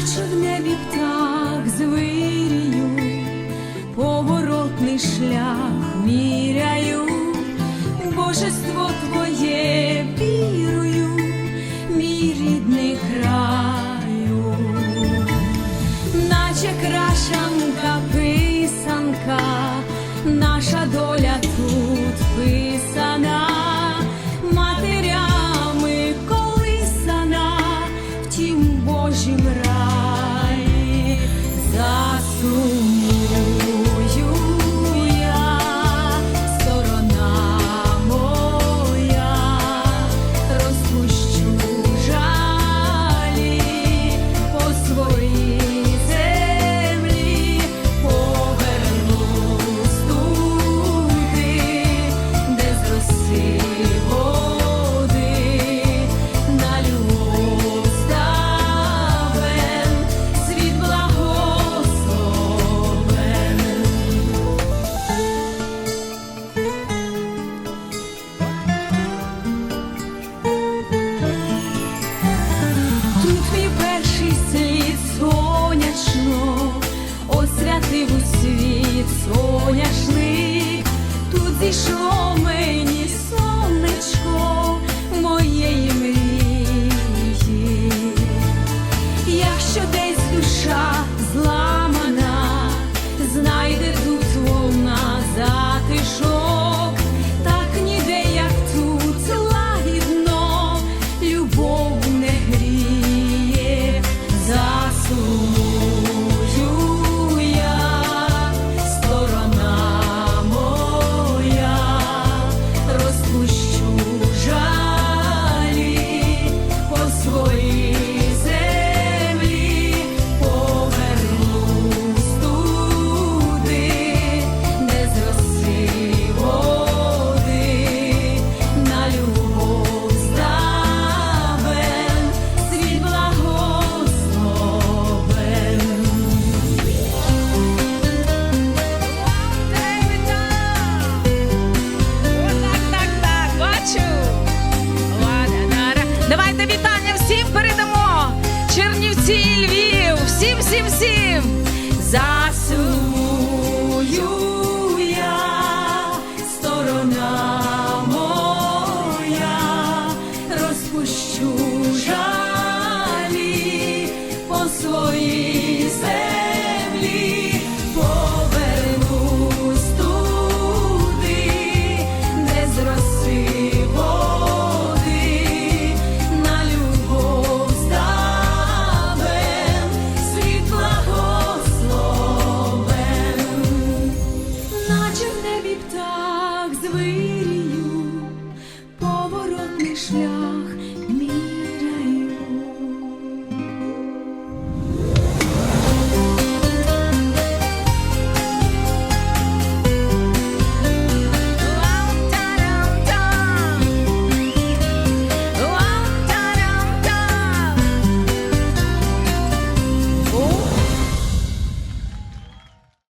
Бачу в небі птах звирію, поворотний шлях міряю, божество твоє вірую, мій рідний краю, наче крашанка писанка, наша доля тут писана. Матерями колисана. В тім Божім раді. pedaço. 说。потім всім засумую. Сторона моя розпущу.